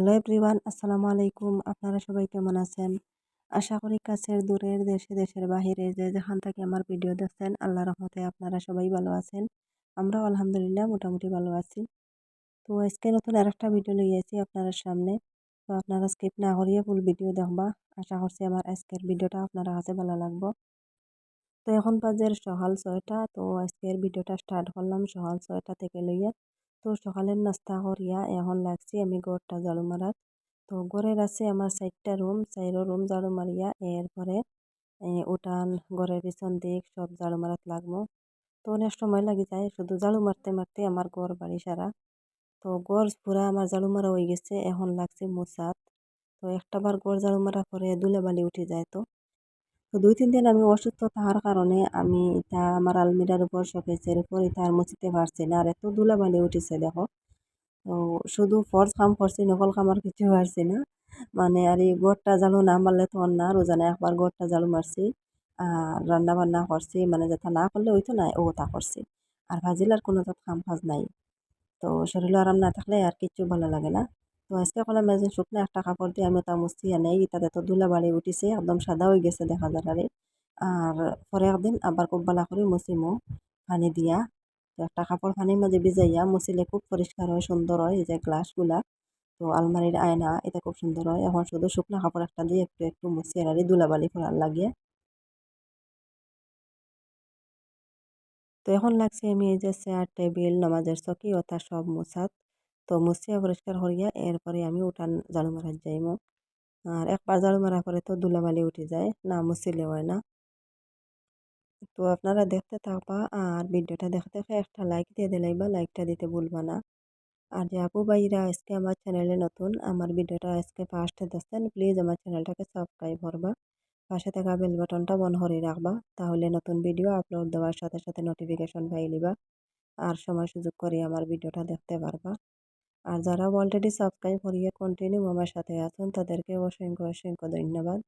Hello everyone আসসালামু আলাইকুম। আপনারা সবাই কেমন আছেন? আশা করি কাছের, দূরের, দেশে, দেশের বাহিরে যে যেখান থেকে আমার ভিডিও দেখছেন আল্লাহ রহমতে আপনারা সবাই ভালো আছেন। আমরাও আলহামদুলিল্লাহ মোটামুটি ভালো আছি। তো আজকে নতুন আরেকটা ভিডিও নিয়ে এসেছি আপনার সামনে। তো আপনারা স্কিপ না করিয়ে ফুল ভিডিও দেখবা। আশা করছি আমার আজকের ভিডিওটা আপনারা কাছে ভালো লাগবো। তো এখন বাজের সকাল ছয়টা। তো আজকের ভিডিওটা স্টার্ট করলাম সকাল ছয়টা থেকে লইয়া। তো সকালের নাস্তা করিয়া এখন লাগছি আমি গড়টা ঝাড়ু মারাত তো গড়ের আছে আমার চারটা রুম চাইরো রুম ঝাড়ু মারিয়া এরপরে উঠান, ঘরের পিছন দিক সব ঝাড়ু মারাত লাগবো। তো অনেক সময় লাগে যায়, শুধু ঝাড়ু মারতে মারতে আমার গড় বাড়ি সারা। তো গড় পুরা আমার ঝাড়ু মারা হয়ে গেছে, এখন লাগছে মোসাত তো একটা বার গড় ঝাড়ু মারা পরে বালি উঠে যায় তো। তো দুই, তিন দিন আমি অসুস্থ থাকার কারণে আমি এটা আমার আলমিরার উপর শোকেসের উপর এটা আর মুছিতে পারছি না। আর এত ধুলাবালি উঠেছে, দেখো। তো শুধু ফর্স কাম করছি, নকল কাম আর কিছু পারছি না। মানে আর এই গোড়টা ঝাড়ু না মারলে তো না রোজানা একবার গোড়টা ঝাড়ু মারছি আর রান্না বান্না করছি মানে যেটা না করলে হইতো না, ও তা করছি। আর ভাজিলার কোনো তো কাম কাজ নাই। তো শরীর আরাম না থাকলে আর কিছু ভালো লাগে না। তো আজকে কলাম যে শুকনো একটা কাপড় দিয়ে আমি ওটা মুছি নেই, তাতে তো ধুলা বাড়ি উঠিছে, একদম সাদা হয়ে গেছে দেখা যায় আরে পরে একদিন আবার খুব ভালো করে মুছিমো পানি দিয়া। তো একটা কাপড় পানির মাঝে ভিজাইয়া মুছিলে খুব পরিষ্কার হয়, সুন্দর হয়, এই যে গ্লাসগুলা। তো আলমারির আয়না, এটা খুব সুন্দর হয়। এখন শুধু শুকনো কাপড় একটা দিয়ে একটু একটু মুছিয়ে আর ধুলাবালি করার লাগিয়ে তো এখন লাগছে আমি এই যে চেয়ার টেবিল নামাজের চকি ওটা সব মোছাত তো মুছিয়া পরিষ্কার করিয়া এরপরে আমি উঠান ঝাড়ু মারার যাইমো। আর একবার ঝাড়ু মারার পরে তো ধুলাবালি উঠে যায়, না মুছিলে হয় না। তো আপনারা দেখতে থাকবা আর ভিডিওটা দেখতে দেখে একটা লাইক দিয়ে দিলাইবা লাইকটা দিতে ভুলবা না। আর যে আপু ভাইরা আজকে আমার চ্যানেলে নতুন, আমার ভিডিওটা আজকে ফার্স্টে দেখছেন প্লিজ আমার চ্যানেলটাকে সাবস্ক্রাইব করবা। পাশে থাকা বেল বাটনটা বন্ধ করে রাখবা, তাহলে নতুন ভিডিও আপলোড দেওয়ার সাথে সাথে নোটিফিকেশন পাই নিবা। আর সময় সুযোগ করে আমার ভিডিওটা দেখতে পারবা। আর যারা অলরেডি সাবস্ক্রাইব করিয়ে কন্টিনিউ আমার সাথে আছেন তাদেরকে অসংখ্য অসংখ্য ধন্যবাদ।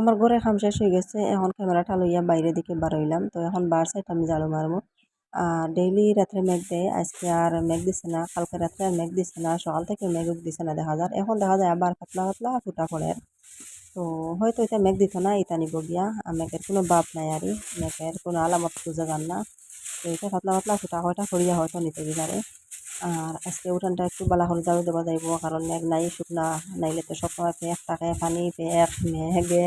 আমার ঘরে খাম শেষ হয়ে গেছে, এখন ক্যামেরাটা লইয়া বাইরে দিকে বারইলাম তো এখন বার সাইড আমি ঝাড়ু মারবো। আর ডেইলি রাত্রে মেঘ দেয়, আজকে আর মেঘ দিছে না, কালকে রাত্রে আর মেঘ দিছে না, সকাল থেকে মেঘ দিছে না দেখা যায় এখন দেখা যায় আবার পাতলা পাতলা ফুটা পড়ে। তো হয়তো এটা মেঘ দিত না, এটা নিব গিয়া। মেঘের কোনো বাপ নাই আর মেঘের কোনো আলামত খুঁজে যান না। তো এটা পাতলা পাতলা ফুটা কয়টা করিয়া হয়তো নিতে পারে। আর আজকে উঠানটা একটু বালা হল ঝাড়ু দেওয়া যাইব, কারণ মেঘ নাই, শুকনা। নাইলে তো সবসময় পেঁয়াজ থাকে, পানি পেঁয়াজ মেঘে।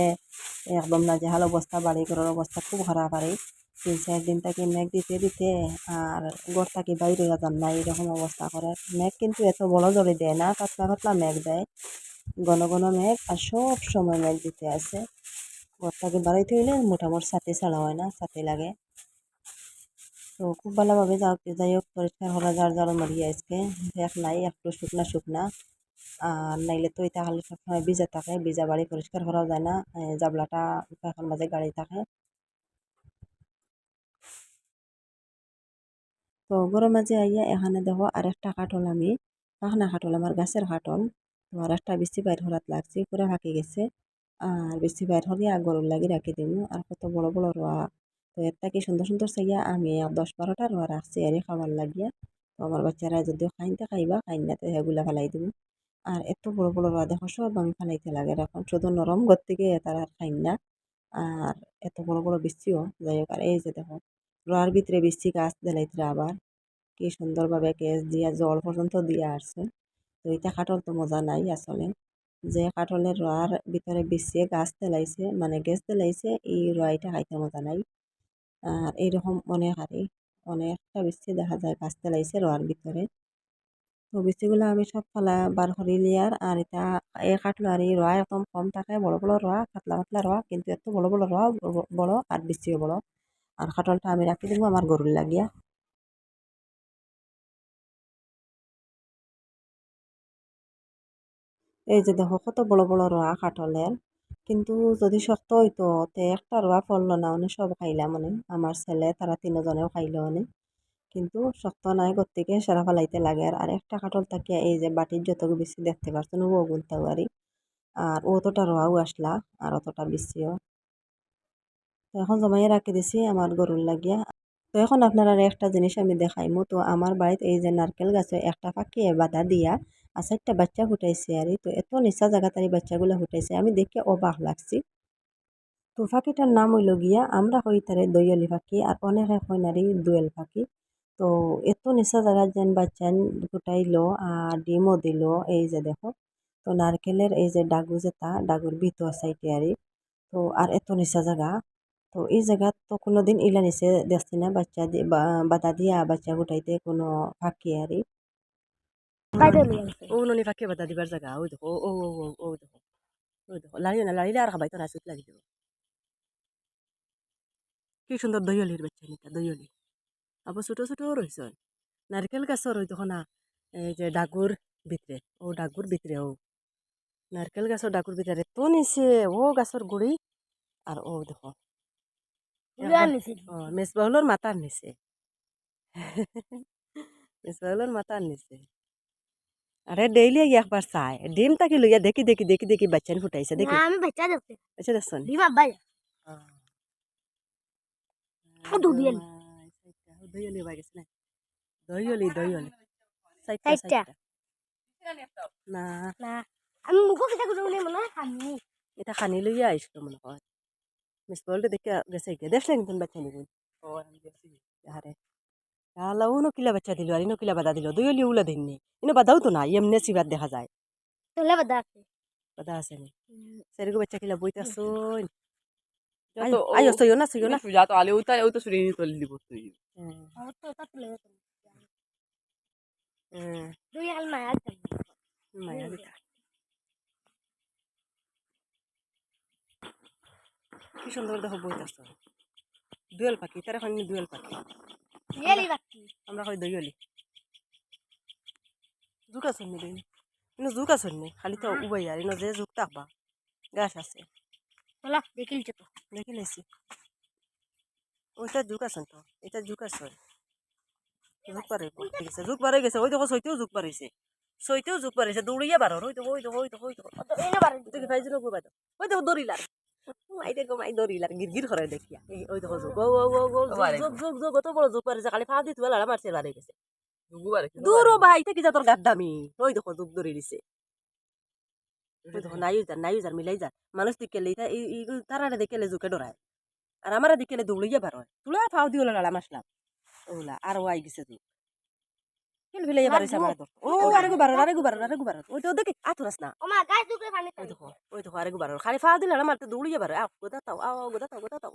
একদম না যে হাল অবস্থা, বাড়ি ঘরের অবস্থা খুব খারাপ আর তিন চার দিন থেকে মেঘ দিতে দিতে আর ঘর থাকি বাইরে যান না এরকম অবস্থা করে। মেঘ কিন্তু এত বড় জলে দেয় না, পাতলা পাতলা মেঘ দেয়। ঘন ঘন মেঘ আর সব সময় মেঘ দিতে আছে ঘর থাকি বাড়াইতে হইলে মোটামুটি ছাতি ছাড়া হয় না, ছাতি লাগে। তো খুব ভালোভাবে যাই হোক, পরিষ্কার করা যার যার মারি আজকে দেখ নাই একটু শুকনা শুকনা, আর নাইলে তো এটা খালি সবসময় ভিজা থাকে, ভিজা বাড়ি পরিষ্কার করাও যায় না জাবলাটা এখন মাঝে গাড়ি থাকে। তো গরম মাঝে আইয়া এখানে দেখো আরেকটা কাটল আমি পাখনা কাটল আমার গাছের কাটল তো আর একটা বেশি বাইর হরাত লাগছে, পুরা ফাঁকি গেছে, আর বেশি বাইর হরিয়া গরুর লাগি রাখি দিব আর কত বড় বড় রোয়া তো এর সুন্দর সুন্দর চাইয়া আমি দশ বারোটা রোয়া রাখছি এর খাবার লাগিয়া, তো আমার বাচ্চারা যদিও খাইতে খাইবা খাই না তো সেগুলা ফেলাই দিব। আর এত বড় বড় রোয়া দেখো সব আমি ফেলাইতে লাগে। এখন শুধু নরম ঘর থেকে তারা আর খাই না। আর এত বড় বড় বিচিও যাই হোক আর এই যে দেখো, রোয়ার ভিতরে বিচি গাছ দিলাইতে আবার। কি সুন্দরভাবে কেস দিয়া, জল পর্যন্ত দিয়া আসছে। তো এটা কাঠল তো মজা নাই আসলে। যে কাঠলের রোয়ার ভিতরে বিছিয়ে গাছ তেলাইছে মানে গ্যাস তেলাইছে এই রোয়াইটা খাইতে মজা নাই। আর এইরকম অনেক আরই অনেকটা বৃষ্টি দেখা যায় গাছ তেলাইছে রোয়ার ভিতরে। তো বৃষ্টিগুলো আমি সব ফালা বার করি লিয়ার আর এটা এ কাটলো আর এই রোয়া একদম কম থাকে, বড় বড় রোয়া, পাতলা পাতলা রোয়া, কিন্তু এত বড় বড় রোয়া, বড় আর বৃষ্টিও বড়। আর কাটলটা আমি রাখি দিব আমার গরুর লাগিয়া। এই যে দেখো কত বড় বড় রোয়া কাটলের কিন্তু যদি শক্ত হইতো, তে একটা রোয়া পড়ল না মানে সব খাইলাম মানে। আমার ছেলে, তারা তিনজনেও খাইলো মানে। কিন্তু শক্ত নাই, গত্তিকে সেরা ফেলাইতে লাগে। আর একটা কাটল থাকিয়া এই যে বাটির যত বেশি দেখতে পারছেন ও গুনতাও আরি আর অতটা রোয়াও আসলা, আর অতটা বেশিও। তো এখন জমাইয়ে রাখি দিছি আমার গরুর লাগিয়া। তো এখন আপনারা একটা জিনিস আমি দেখাইমু। তো আমার বাড়িতে এই যে নারকেল গাছে একটা পাখিয়ে বাধা দিয়া আর চারটা বাচ্চা ফুটাইছে আর তো এত নিচা জায়গা তারি বাচ্চাগুলো ফুটাইছে। আমি দেখে অবাক লাগছি। তো পাখিটার নাম হইল গিয়া, আমরা হই তারে দইয়লি পাখি আর অনেকে হয় নারী দোয়েল পাখি তো এত নিচা জায়গায় যেন বাচ্চা ফুটাইলো আর ডিমও দিল, এই যে দেখো। তো নারকেলের এই যে ডাগু যেটা ডাগুর ভিতর সাইটে আরি তো আর এত নিচা জায়গা। তো এই জায়গা তো কোনোদিন ইলা নিচে দেখছি না বাচ্চা বাধা দিয়া বাচ্চা ফুটাইতে কোনো ফাঁকি আরি ও ও ও ও দেখো ওই দেখো লাড়িও না লাড়িলে আর খাবাই তো না সুত লাগি দেবো কি সুন্দর দইয়লির বাচ্চা নিতা দইয়লি আবার ছোটো ছোটো রয়েছে নারকেল গাছও রই দেখো না এই যে ডাগুর ভিতরে ও ডাগুর ভিতরে ও নারকেল গাছর ডাগুর ভিতরে তো নিছে ও গাছর গুড়ি আর ও দেখো মেজবাহুলর মাথার নিচে মেজবাহুলর মাথার নিচে আরে ডেইলি একবার চাই ডিম তাকে লইয়া দেখি দেখি দেখি দেখি বাচ্চা ফুটাইছে দেখি আমি বাচ্চা দেখতে বাচ্চা দেখছেন ডিম আব্বা দুদিয়ালি। দইয়লি হয়ে গেছে না দইয়লি দইয়লি চারটা। চারটা না না আমি মুখ কিটা করে বলে মনে খামি এটা খানি লইয়া আইসলো মনে হয় মিস বলতে দেখে গেছে দেখলেন তুমি বাচ্চা নিবি আরে আলা উনো কিলা বাচ্চা দিল আর ইনো কিলা বাধা দিল দইয়লি উলা দিননি ইনো বাধাও তো না এমনি সিবার দেখা যায় তোলে বাদা আছে বাধা আছে নি সেরকম বাচ্চা কিলা বইতে আসুন আয়ো oh, সইও না সইও না tol libo to yi. হ্যাঁ, তো ওটা তুলে গেছে হ্যাঁ, দুই আল মায়া মায়া দিতা। কি সুন্দর দেখো বইতে আসো দুয়েল পাখি তার এখন দুয়েল পাখি আমরা হয় দইয়লি জুক আছে নি ইনো জুক আছে নি? খালি তো উবাই আর ইনো যে জুক থাকবা গাছ আছে। চলো দেখিল তো? দেখি লেছি ওইটা জুক আছেন তো এটা জুক আছে। জুক পারে আছে জুক পারে গেছে ওই দেখো সইতেও জুক পারিছে। সইতেও জুক পারিছে দৌড়িয়া বারো ওই দেখো ওই দেখো ওই দেখো ওই দেখো। ওই দেখো দৌড়িলার মাই দেখো মাই দৌড়িলার গির গির করে দেখিয়া। এই ওই দেখো জুক ও ও ও ও বারে। জুক জুক জুক কত বড় জুক পারিছে খালি ফা দিতে বেলা মারছে বাড়ি গেছে। Dugu ভাই থেকে যা তোর গাদ্দামি। ওই দেখো জুক ধরে দিছে। ওই দেখো নাই যার নাই যার মিলাই যার মানুষ এই তারা দেখেলে জুকে ডরায়। আর আমার দিকেলে দৌড়িয়ে বার হয় তুলে ফাও দিয়ে লাড়া মাসলাম ওলা আর ওয়াই গেছে তুই কেন ফেলে এবার আমার ও আরে গো আরে গো আরে গো ওই তো দেখি আতুরাস না ও গাছ দুকে পানি ওই দেখো ওই দেখো আরে গো খালি ফাও দিলে মারতে দৌড়িয়ে বারো আও গোদা তাও আও গোদা তাও গোদা তাও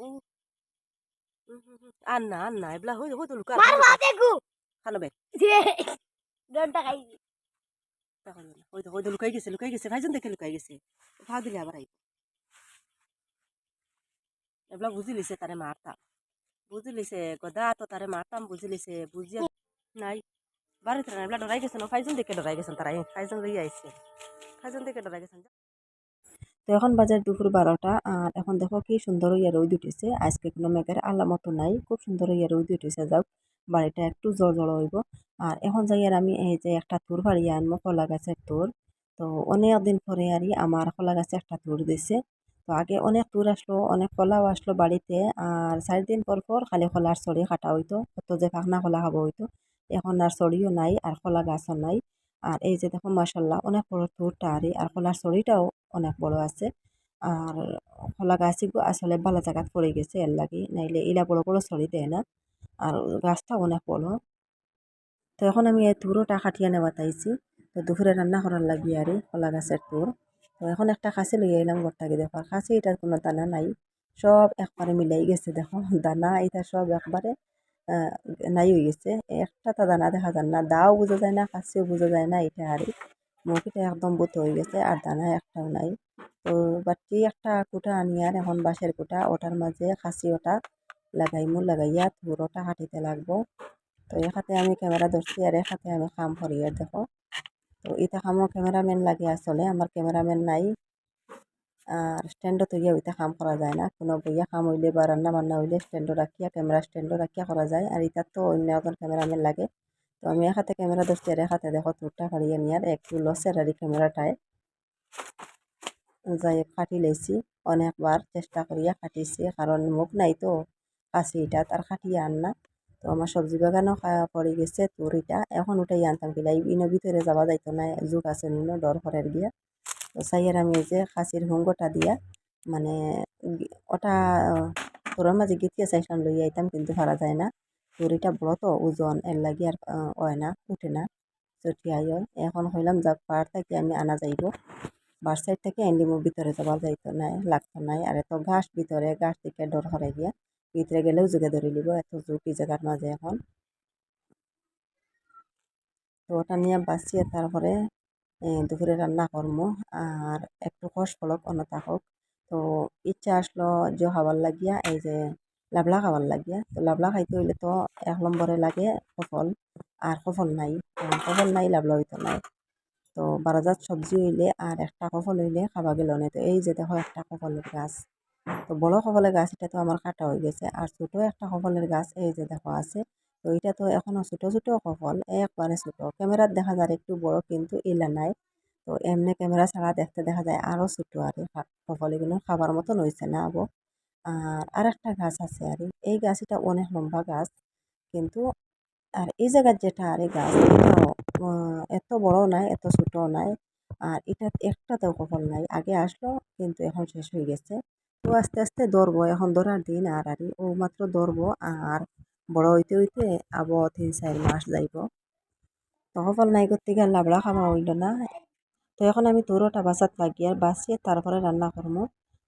আর না আর না এবলা হই হই তো লুকা মার মা দেখু খানো বে ডনটা খাই তখন ওই তো ওই তো লুকাই গেছে লুকাই গেছে ভাইজন দেখে লুকাই গেছে ফাও দিলে আবার আইব এবলা বুঝি লিছে তারে মারতাম বুঝি লিছে গদা তো তারে মারতাম বুঝি লিছে বুঝিয়া নাই বাড়িতে না এবলা ডরাই গেছেন ফাইজন দেখে ডরাই গেছেন তারা ফাইজন আইছে ফাইজন ডরাই গেছেন তো এখন বাজার দুপুর বারোটা, আর এখন দেখো কি সুন্দর ইয়া রোদ উঠেছে। আজকে কোনো মেঘের আলামতো নাই, খুব সুন্দর ইয়া রোদ উঠেছে, যাও। বাড়িটা একটু জল জল হইব। আর এখন যাই আর আমি এই যে একটা তুর বাড়ি আনব কলা গাছের তুর। তো অনেক দিন পরে আরই আমার কলা গাছে একটা তুর দিছে। তো আগে অনেক তুর আসলো, অনেক কলাও আসলো বাড়িতে। আর চার দিন পর পর খালি কলার ছড়ি কাটা হইতো, কত যে ফাঁকনা কলা খাব হইতো। এখন আর ছড়িও নাই, আর কলা গাছও নাই। আর এই যে দেখো মাসাল্লাহ অনেক বড় তুরটা আরই আর কলার ছড়িটাও অনেক বড় আছে। আর কলা গাছগুলো আসলে ভালো জায়গাত পড়ে গেছে এর লাগে, নাইলে এলা বড় বড় ছড়ি দেয় না। আর গাছটা অনেক বড়। তো এখন আমি এই তুরোটা কাটিয়ে নেওয়া তাইছি। তো দুপুরে রান্না করার লাগি আর কলা গাছের তুর। তো এখন একটা খাসি লইয়া এলাম গোটাকে দেখো। আর খাসি এটার কোনো দানা নাই। সব একবারে মিলাই গেছে দেখো। দানা, এটা সব একবারে নাই হয়ে গেছে একটা দানা দেখা যায় না দাও বোঝা যায় না খাসিও বোঝা যায় না এটা আর মুখিটা একদম বুত হয়ে গেছে আর দানা একটাও নাই তো বাটি একটা কুটা আনি আর এখন বাঁশের কুটা ওটার মাঝে খাসি ওটা লাগাইমু লাগাইয়া তুরোটা কাটিতে লাগবো তো এক হাতে আমি ক্যামেরা ধরছি আর এক হাতে আমি কাম করি আর দেখো তো এটা কামও ক্যামেরাম্যান লাগে আসলে আমার ক্যামেরাম্যান নাই আর স্ট্যান্ডও তো ইয়ে হইতে কাম করা যায় না। কোনো বইয়া কাম হইলে বা রান্না বান্না হইলে স্ট্যান্ডও রাখিয়া ক্যামেরা স্ট্যান্ডও রাখিয়া করা যায় আর এটার তো অন্য এখন ক্যামেরাম্যান লাগে। তো আমি এক হাতে ক্যামেরা ধরছি আর এক হাতে দেখো তুরটা ফাড়িয়ে নিয়ার একটু লসের আর ক্যামেরাটায় যাই কাটি লাইছি অনেকবার চেষ্টা করিয়া কাটিছি কারণ মুখ নাই তো। কাছি এটা তার কাটিয়ে আন না। তো আমার সবজি বাগানও পড়ে গেছে তোর এটা এখন ওটাই আনতাম কিলা ইনো ভিতরে যাওয়া যাইতো না যুগ আছে নিনো ডর করার গিয়া। সাইয়ের আমি যে খাসির হুঙ্গটা দিয়া মানে ওটা, তোরের মাঝে গেতিয়া চাইছিলাম, লইয়া আইতাম, কিন্তু পারা যায় না। তোর বড় তো, ওজন, এর লাগি আর হয় না, উঠে না। চটিয়াই হয় এখন হইলাম যাক পাহাড় থেকে আমি আনা যাইব। বার সাইড থেকে এন্ডিমো ভিতরে যাওয়া যাইতো নাই লাগতো নাই আর এত ঘাস ভিতরে, ঘাস থেকে ডর করে গিয়া, ভিতরে গেলেও যোগে ধরে লিব এত ঝুঁকি জায়গার মাঝে এখন। তো ওটা নিয়ে বাঁচিয়ে তারপরে দুপুরে রান্না করব আর একটু কষ ফলক অন্য থাকুক। তো ইচ্ছা আসলো যে খাবার লাগিয়া, এই যে লাবলা খাবার লাগিয়া। তো লাবলা খাইতে হইলে তো এক নম্বরে লাগে সফল আর সফল নাই। কফল নাই, লাবলা হইতো নাই। তো বারাজাত সবজি হইলে আর একটা কফল হইলে খাবা গেল না। তো এই যে দেখো একটা কফলের গাছ। তো বড় কফলের গাছ, এটা তো আমার কাটা হয়ে গেছে। আর ছোট একটা কফলের গাছ, এই যে দেখো আছে। তো এটা তো এখনও ছোট ছোট কফল একবারে ছোট। ক্যামেরার দেখা যায় একটু বড় কিন্তু ইলা নাই। তো এমনি ক্যামেরা ছাড়া দেখতে দেখা যায় আরও ছোট আর ফফল এগুলো খাবার মতন হয়েছে না আবো। আর আর একটা গাছ আছে আর এই- গাছটা অনেক লম্বা গাছ। কিন্তু আর এই জায়গার যেটা আর এই গাছ এত বড় নাই, এত ছোটও নাই। আর এটা একটাতেও কপাল নাই। আগে আসলো, কিন্তু এখন শেষ হয়ে গেছে। তো আস্তে আস্তে ধরবো। এখন ধরার দিন আর আর ও মাত্র ধরবো। আর বড় হইতে হইতে আবো তিন চার মাস যাইব। তো কপাল নাই করতে গিয়ে লাবড়া খাওয়া হইল না। তো এখন আমি তোরোটা বাসাত লাগিয়ে বাসিয়ে তারপরে রান্না করব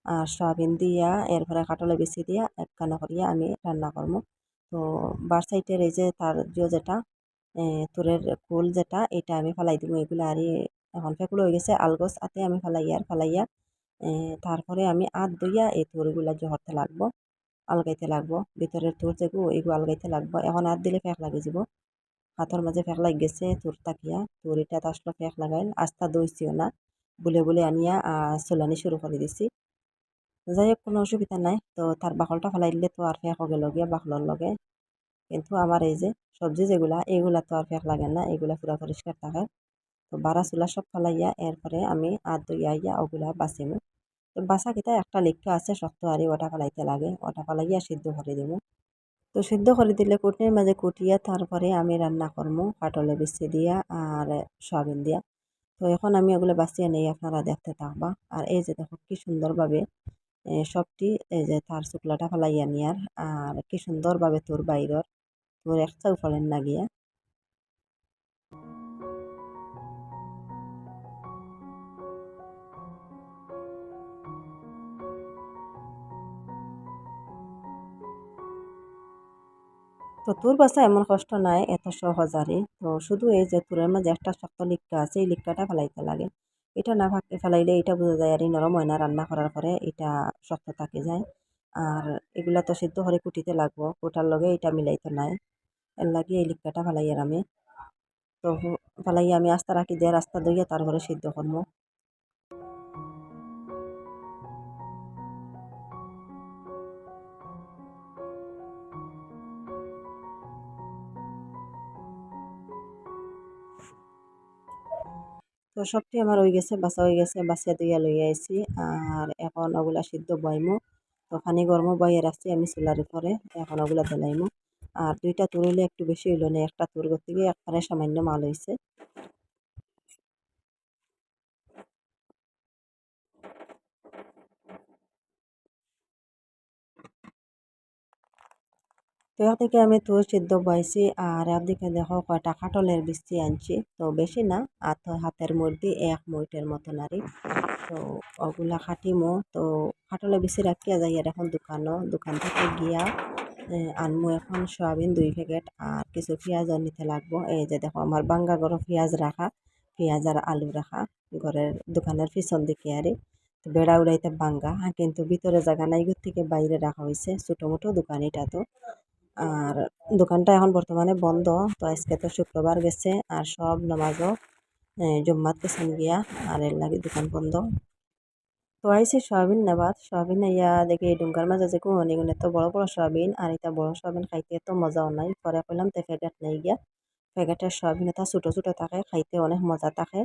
আর সয়াবিন দিয়া, এরপরে কাটলে বেশি দিয়া একখানা করিয়া আমি রান্না করব তো বার সাইডের এই যে তার যে যেটা তোরের কুল যেটা, এটা আমি ফেলাই দিব এগুলো আর এখন ফেকুলো হয়ে গেছে, আলগোছ আতে আমি ফেলাই আর ফেলাইয়া তারপরে আমি আত দইয়া এই তোরগুলা জহরতে লাগবো। আলগাইতে লাগবো, ভিতরের তোর যেগুলো এগুলো আলগাইতে লাগবো। এখন আত দিলে ফেঁক লাগে যাব হাতের মাঝে ফেক লাগ গেছে, তোর তাকিয়া, তোর এটা আসলো ফেঁক লাগাইল আস্তা দইছিও না। বলে বলে আনিয়া আর চলানি শুরু করে দিছি। যাই হোক কোনো অসুবিধা নাই। তো তার বাকলটা ফেলাই দিলে তো আর ফেক হগে লগে, বাকলর লগে। কিন্তু আমার এই যে সবজি যেগুলা এগুলা তো আর ফেক লাগে না এগুলা পুরা পরিষ্কার থাকে। তো বারা চুলা সব ফেলাইয়া, এরপরে আমি আর দইয়া ইয়া ওগুলা বাছিমু তো বাসা কিতা একটা লিখা আছে, শক্ত আরি ওটা ফেলাইতে লাগে। ওটা ফেলাইয়া সিদ্ধ করে দিব। তো সিদ্ধ করে দিলে কুটনির মাঝে কুটিয়া তারপরে আমি রান্না করব কাটলে বেশি দিয়া আর সয়াবিন দিয়া। তো এখন আমি ওগুলো বাঁচিয়ে নেই, আপনারা দেখতে থাকবা। আর এই যে দেখো, কি সুন্দরভাবে সবটি, এই যে তার শুক্লাটা ফেলাইয়া নিয়ার। আর কি সুন্দরভাবে তোর বাইরর, তোর একটাও ফলেন না তো তোর বাসা এমন কষ্ট নাই? এত সহজ আরে তো শুধু এই যে তোরের মাঝে একটা শক্ত লিক্কা আছে, এই লিক্কাটা ফেলাইতে লাগে। এটা না ফাঁকে ফেলাইলে এটা বোঝা যায় আর এই নরম হয় না রান্না করার পরে এটা শক্ত থাকে যায়। আর এগুলা তো সিদ্ধ করে কুটিতে লাগবো, কুটার লগে এটা মিলাইতে নাই। এর লাগে এই লিক্কাটা ফেলাইয়ার আমি। তো ফেলাইয়া আমি আস্তা রাখি, দিয়ে রাস্তা দইয়া তারপরে সিদ্ধ করব তো সবটি আমার হয়ে গেছে বাসা হয়ে গেছে বাসিয়া দুইয়া লইয়া আইছি। আর এখন ওগুলা সিদ্ধ বইমো। তো পানি গরমও বইয়ে রাখছি আমি চুলার উপরে, এখন ওগুলা তেলাইমো আর দুইটা তুর হইলে একটু বেশি হইল না, একটা তুর গিয়ে একবারে সামান্য মাল হয়েছে তো একদিকে আমি তুর সিদ্ধ বয়েছি আর একদিকে দেখো কয়টা কাটলের বিচি আনছি। তো বেশি না, আর তো হাতের মধ্যে এক মুইটের মতন আরই তো ওগুলা কাটিমো তো কাটলে বেশি রাখিয়া যাই আর এখন দোকানও। দোকান থেকে গিয়া আনমু এখন সয়াবিন দুই প্যাকেট আর কিছু পেঁয়াজও নিতে লাগবো। এই যে দেখো আমার বাঙ্গা গরম পেঁয়াজ রাখা, পেঁয়াজ আর আলু রাখা ঘরের দোকানের পিছন দিকে আরে তো বেড়া উড়াইতে বাঙ্গা। কিন্তু ভিতরে জায়গা নাই থেকে বাইরে রাখা হয়েছে ছোটো মোটো দোকান এটা তো। আর দোকানটা এখন বর্তমানে বন্ধ, তো আজকে তো শুক্রবার গেছে আর সব নামাজও জম্মাত গেছেন গিয়া আর এর লাগে দোকান বন্ধ। তো আইসি সয়াবিন নেবাত সয়াবিন ইয়া দেখি ডুঙ্গার মাঝে যে কুহনি গুণ তো বড় বড় সয়াবিন আর এটা বড় সয়াবিন খাইতে এত মজাও নাই। পরে কইলাম তে প্যাকেট নেই গিয়া প্যাকেটের সয়াবিন এটা ছোটো ছোটো থাকে, খাইতে অনেক মজা থাকে।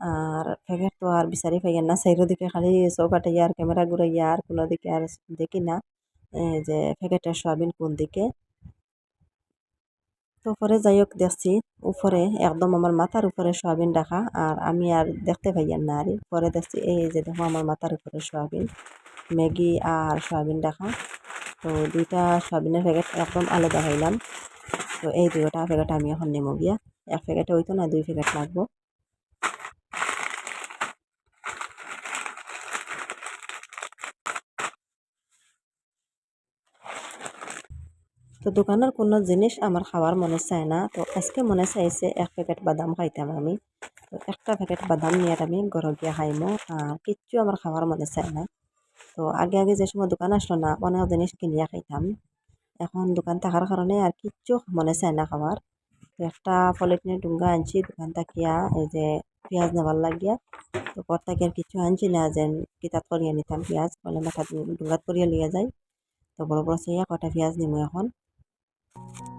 আর প্যাকেট তো আর বিচারি পাইয়েন না সাইডের দিকে খালি চৌকাটে আর ক্যামেরা ঘুরাইয়া আর কোনো দিকে আর দেখি না। এই যে প্যাকেটের সয়াবিন কোন দিকে? তো পরে যাই হোক দেখছি, উপরে একদম আমার মাথার উপরে সয়াবিন রাখা, আর আমি আর দেখতে পাইয়ান না, আর পরে দেখছি এই যে দেখো আমার মাথার উপরে সয়াবিন, ম্যাগি আর সয়াবিন রাখা। তো দুইটা সয়াবিনের প্যাকেট একদম আলাদা হইলাম। তো এই দুইটা প্যাকেট আমি এখন নেমো গিয়া। এক প্যাকেটে হইতো না, দুই প্যাকেট লাগবো। তো দোকানের কোনো জিনিস আমার খাওয়ার মনে চায় না। তো আজকে মনে চাইছে এক প্যাকেট বাদাম খাইতাম আমি। তো একটা প্যাকেট বাদাম নিয়ে আমি ঘর গিয়ে খাইমো। আর কিচ্ছু আমার খাওয়ার মনে চায় না। তো আগে আগে যে সময় দোকান আসলো না, অনেক জিনিস কিনিয়া খাইতাম। এখন দোকান থাকার কারণে আর কিচ্ছু মনে চায় না খাওয়ার তো একটা পলিথিনের ডুঙ্গা আনছি, দোকান থাকিয়া এই যে পেঁয়াজ নেবার লাগিয়া। তো পর থেকে আর কিছু আনছি না, যেন কিতাব করিয়া নিতাম পেঁয়াজ। বলে মাথা ডুঙ্গাত করিয়া লিয়া যায়। তো বড় বড় চাইয়া কটা পেঁয়াজ নিমু এখন। তো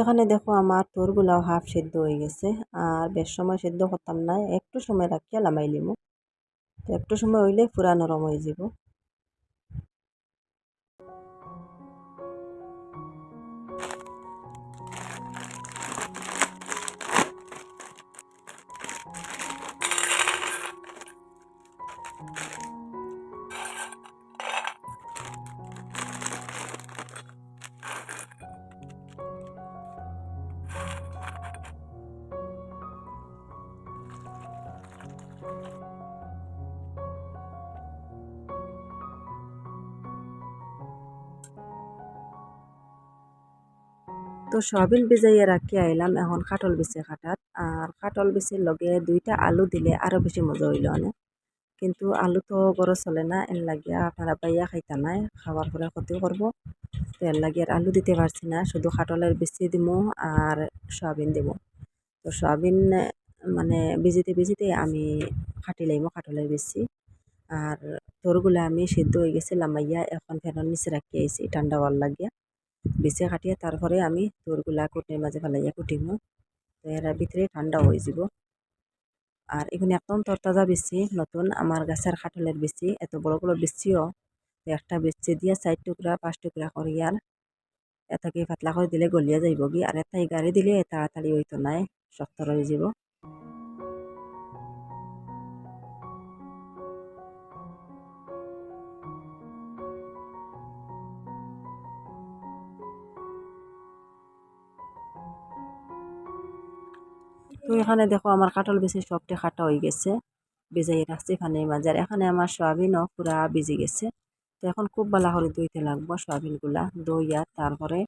এখানে দেখো আমার তোরগুলাও হাফ সিদ্ধ হয়ে গেছে। আর বেশ সময় সিদ্ধ করতাম না, একটু সময় রাখিয়া লামাই লিমু। একটু সময় হইলে পুরা নরম হয়ে যাব তো সয়াবিন ভিজাইয়া রাখি আইলাম এখন কাটল বেছে কাটাত। আর কাটল বিচির লগে দুইটা আলু দিলে আরও বেশি মজা হইল অনে কিন্তু আলু তো গরো চলে না, এর লাগিয়া আপনারা পাইয়া খাইতা নাই, খাওয়ার পরে ক্ষতি করব। তো এর লাগিয়ে আর আলু দিতে পারছি না, শুধু কাটলের বিচি দিমু আর সয়াবিন দিমু তো সয়াবিন মানে ভিজিতে ভিজিতে আমি কাটি লাইমো কাটলের বিচি। আর তোরগুলা আমি সিদ্ধ হয়ে গেছে লামাইয়া, এখন ফ্যানের নিচে রাখি আইছি, ঠান্ডা হওয়ার লাগিয়া বিছে কাটিয়ে তারপরে আমি তোরগুলা কুটির মাঝে ফেলাইয়া কুটিমু। তো এর ভিতরে ঠান্ডা হয়ে যাব। আর এখানে একদম তরতাজা বিচি নতুন। আমার গাছের কাঁঠালের বিচি এত বড় বড় বিচিও তো একটা বিচি দিয়ে চার টুকরা পাঁচ টুকরা করি আর এটাকে পাতলা করে দিলে গলিয়া যাইব কি আর এটাই গাড়ি দিলে তাড়াতাড়ি হইতো নাই শক্ত রয়ে যাব। তো এখানে দেখো আমার কাটল বেশি সবটা খাটা হয়ে গেছে। বেজাই রাখছি পানির মাঝে আর এখানে আমার সয়াবিনও পুরা বেজে গেছে। তো এখন খুব ভালো করে ধুইতে লাগবো সয়াবিনগুলা দইয়া তারপরে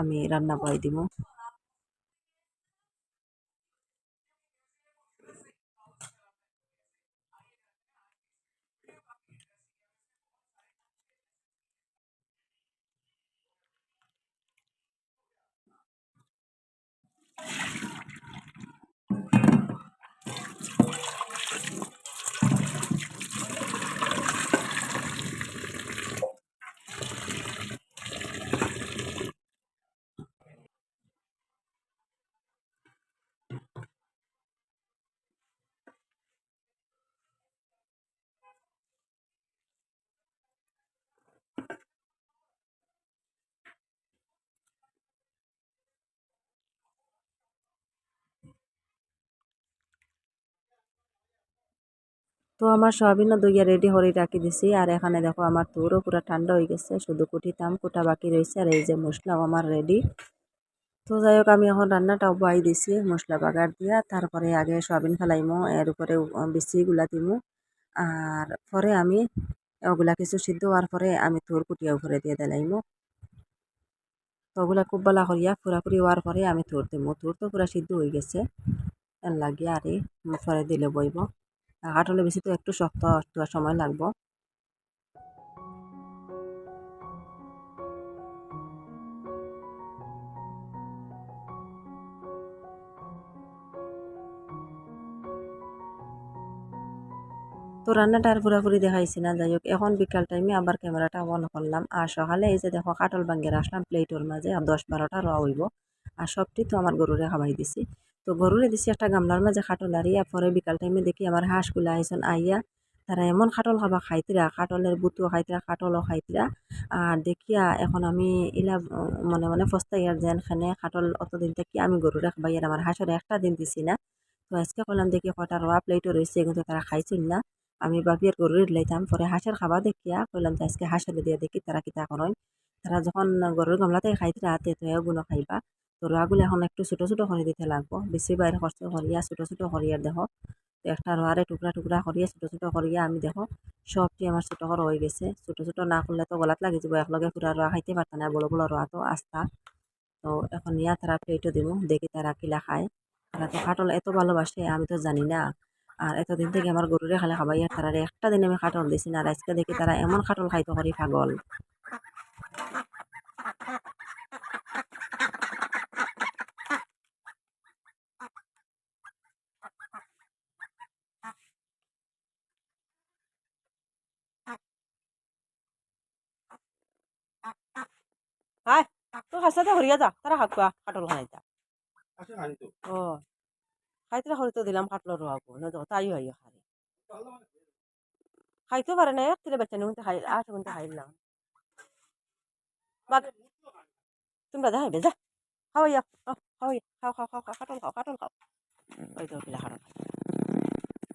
আমি রান্না করে দিব। তো আমার সয়াবিনও দইয়া রেডি করে রাখি দিছি। আর এখানে দেখো আমার তুরও পুরো ঠান্ডা হয়ে গেছে, শুধু কুটিতাম কুটা বাকি রয়েছে, আর এই যে মশলাও আমার রেডি তো যাই হোক, আমি এখন রান্নাটাও বাই দিছি মশলা বাগার দিয়া, তারপরে আগে সয়াবিন ফেলাইমো, এর উপরে বিচিগুলা দিমু। আর পরে আমি ওগুলা কিছু সিদ্ধ হওয়ার পরে আমি তোর কুটিয়া উপরে দিয়ে দিলাইমো। তো ওগুলা খুব ভালো করিয়া পুরাপুরি হওয়ার পরে আমি তোর দিমু। তোর তো পুরা সিদ্ধ হয়ে গেছে লাগিয়ে আর পরে দিলে বইব। কাটলে বেশি তো একটু শক্ত একটু সময় লাগবো। তো রান্নাটা আর পুরোপুরি দেখাইছি না, যাই হোক। এখন বিকাল টাইমে আবার ক্যামেরাটা অন করলাম। আর সকালে এই যে দেখো কাটল বাঙ্গের আসলাম প্লেটোর মাঝে, আর দশ বারোটা রওয়া হইব। আর সবটি তো আমার গরুরে খাওয়াই দিছি। তো গরুরে দিছি একটা গামলার মাঝে খাটল আরিয়া পরে বিকাল টাইমে দেখি আমার হাঁসগুলো আইসন আইয়া তারা এমন খাটল খাবা খাইতিরা, খাটলের বুতুও খাইতিরা, খাটলও খাইতিরা। আর দেখিয়া এখন আমি ইলা, মনে মনে ফস্তাই আর যেন খানে খাটল অতদিন থেকে আমি গরুরে খাবাই, আর আমার হাঁসের একটা দিন দিছি না। তো আজকে করলাম দেখি কটা রোয়া প্লেটও রয়েছে কিন্তু তারা খাইছিল না। আমি বাপিয়ার গরুর লাইতাম পরে হাঁসের খাবার দেখিয়া কইলাম যে আজকে হাঁসের দিয়ে দেখি তারা কিতা করেন। তারা যখন গরুর গামলাতে খাইতিরা হাতে তো এগুলো খাইবা। তো রোয়াগুলো এখন একটু ছোটো ছোটো করে দিতে লাগবো। বেশি বাইরে কষ্ট করিয়া ছোটো ছোটো করিয়া দেখো। একটা রোয়ারে টুকরা টুকরা করিয়া ছোটো ছোটো করিয়া আমি দেখো। সবটি আমার ছোটো করে হয়ে গেছে। ছোটো ছোটো না করলে তো গলাত লাগি যাব। একলগে পুরা রোয়া খাইতে পারত না বড় বড় রোয়া তো আস্তা তো এখন ইয়া তারা প্লেটও দিব দেখি তারা কিলা খায় তারা তো কাটল এত ভালোবাসে আমি তো জানি না। আর এতদিন থেকে আমার গরুরে খালে খাবাই আর তারা একটা দিন আমি কাটল দিছি না। আর আজকে দেখি তারা এমন কাটল খাইতে করি পাগল। হাই তো হাসাতে হরিয়া যা তারা হাকুয়া কাটল খাই যা। ও খাইতে হরি তো দিলাম কাটল রোয়াবো না তো তাই হয় খাই খাইতে পারে না এক বাচ্চা নিয়ে খাই আট ঘণ্টা খাইলাম বাদ তোমরা দেখাইবে যা। খাওয়াইয়া খাওয়াইয়া খাও খাও খাও খাও কাটল খাও কাটল খাও ওই তো কিলা কাটল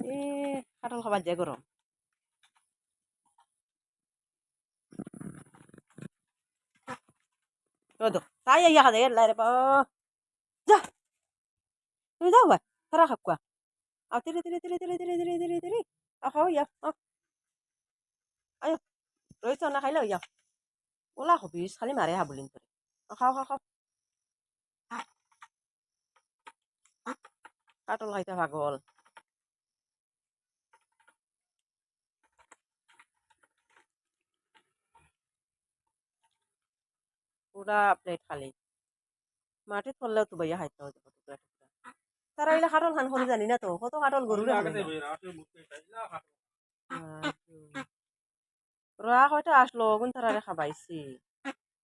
এ কাটল খাবার যে গরম। খাদে লাই রে বা যা তুমি যাও ভাই তারা খাকুয়া আও তিরে তিরে তিরে তিরে তিরে তিরে তিরে তিরে আও খাওয়াইয়া আয় রয়েছ না খাইলে ইয়া ওলা হবিস খালি মারে হাবুলিন করে খাও খাও খাও কাটল খাইতে পাগল পুরা প্লেট খালি। মাটিত পড়লেও তো বাইয়া খাইতে হবে তারা এলে কাটল খান করে জানি না তো কত কাটল গরুরে রোয়া হয়তো আসলো কোন তারা খাবাইছি?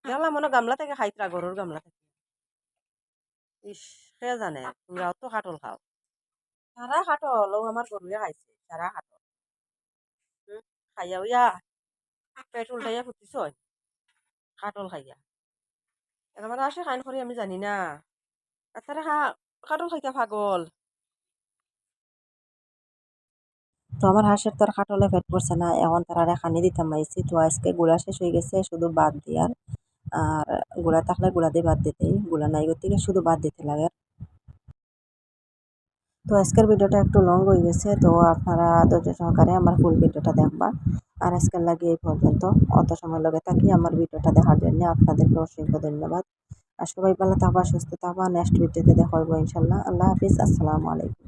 দেখলাম মনে গামলা থেকে খাইতরা গরুর গামলা থেকে। ইস সে জানে তোমরাও তো কাটল খাও। সারা কাটল ও আমার গরুয়ে খাইছে সারা হুম, খাইয়া উইয়া পেট উল্টাইয়া ফুটিছ। কাটল খাইয়া। আমার আসে খাইন আমি জানি না তারা কাটল খাইতা পাগল তো আমার হাঁসের আর কাটলে ফেট পড়ছে না, এখন তারা খানি দিতাম মাইছি তো আজকে গুড়া শেষ হয়ে গেছে, শুধু বাদ দিয়ার আর গুড়া থাকলে গুড়া দিয়ে বাদ দিতেই, গুড়া নাই গতিকে শুধু বাদ দিতে লাগে। তো আজকের ভিডিওটা একটু লং হয়ে গেছে, তো আপনারা ধৈর্য সহকারে আমার ফুল ভিডিওটা দেখবা। আর আজকের লাগে এই পর্যন্ত। অত সময় লগে থাকি আমার ভিডিওটা দেখার জন্য আপনাদেরকে অসংখ্য ধন্যবাদ। আর সবাই ভালো থাকবা, সুস্থ থাকবা। নেক্সট ভিডিওতে দেখা হইব ইনশাল্লাহ। আল্লাহ হাফিজ। আসসালামু আলাইকুম।